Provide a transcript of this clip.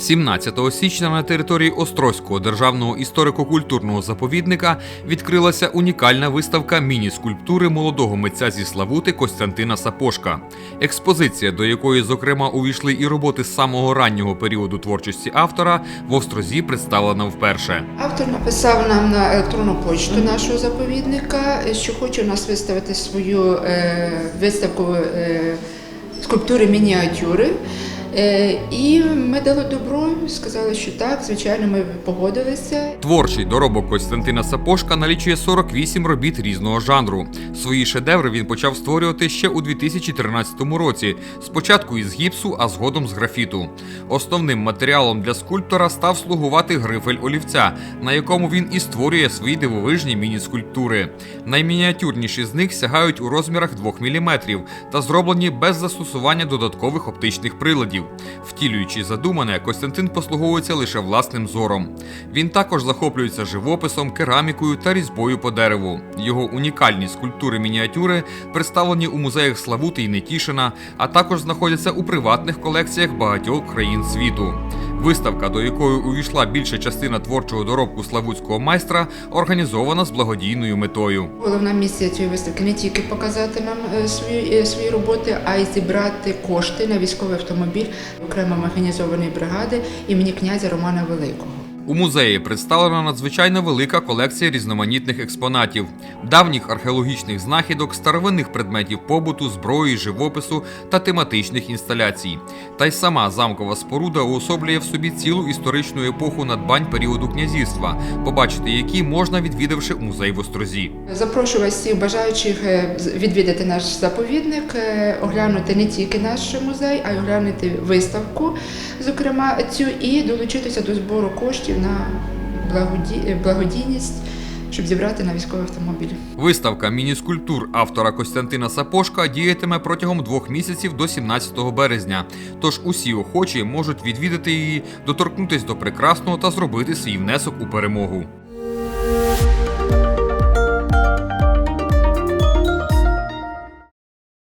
17 січня на території Острозького державного історико-культурного заповідника відкрилася унікальна виставка міні-скульптури молодого митця зі Славути Костянтина Сапошка. Експозиція, до якої, зокрема, увійшли і роботи з самого раннього періоду творчості автора, в Острозі представлена вперше. Автор написав нам на електронну почту нашого заповідника, що хоче у нас виставити свою е, виставку е, скульптури мініатюри. Е, і ми дали добро, сказали, що так, звичайно, ми погодилися. Творчий доробок Костянтина Сапошка налічує 48 робіт різного жанру. Свої шедеври він почав створювати ще у 2013 році, спочатку із гіпсу, а згодом з графіту. Основним матеріалом для скульптора став слугувати грифель олівця, на якому він і створює свої дивовижні міні-скульптури. Наймініатюрніші з них сягають у розмірах 2 мм та зроблені без застосування додаткових оптичних приладів. Втілюючи задумане, Костянтин послуговується лише власним зором. Він також захоплюється живописом, керамікою та різьбою по дереву. Його унікальні скульптури-мініатюри представлені у музеях Славути і Нетішина, а також знаходяться у приватних колекціях багатьох країн світу. Виставка, до якої увійшла більша частина творчого доробку славутського майстра, організована з благодійною метою. Головна місія цієї виставки не тільки показати нам е, свої, е, свої роботи, а й зібрати кошти на військовий автомобіль окремо механізованої бригади імені князя Романа Великого. У музеї представлена надзвичайно велика колекція різноманітних експонатів, давніх археологічних знахідок, старовинних предметів побуту, зброї, живопису та тематичних інсталяцій. Та й сама замкова споруда уособлює в собі цілу історичну епоху надбань періоду князівства, побачити які можна відвідавши музей в Острозі. Запрошую всіх бажаючих е, відвідати наш заповідник, е, оглянути не тільки наш музей, а й оглянути виставку, зокрема цю, і долучитися до збору коштів на благоді- е, благодійність, щоб зібрати на військовий автомобіль. Виставка міні-скульптур автора Костянтина Сапошка діятиме протягом двох місяців до 17 березня. Тож усі охочі можуть відвідати її, доторкнутись до прекрасного та зробити свій внесок у перемогу.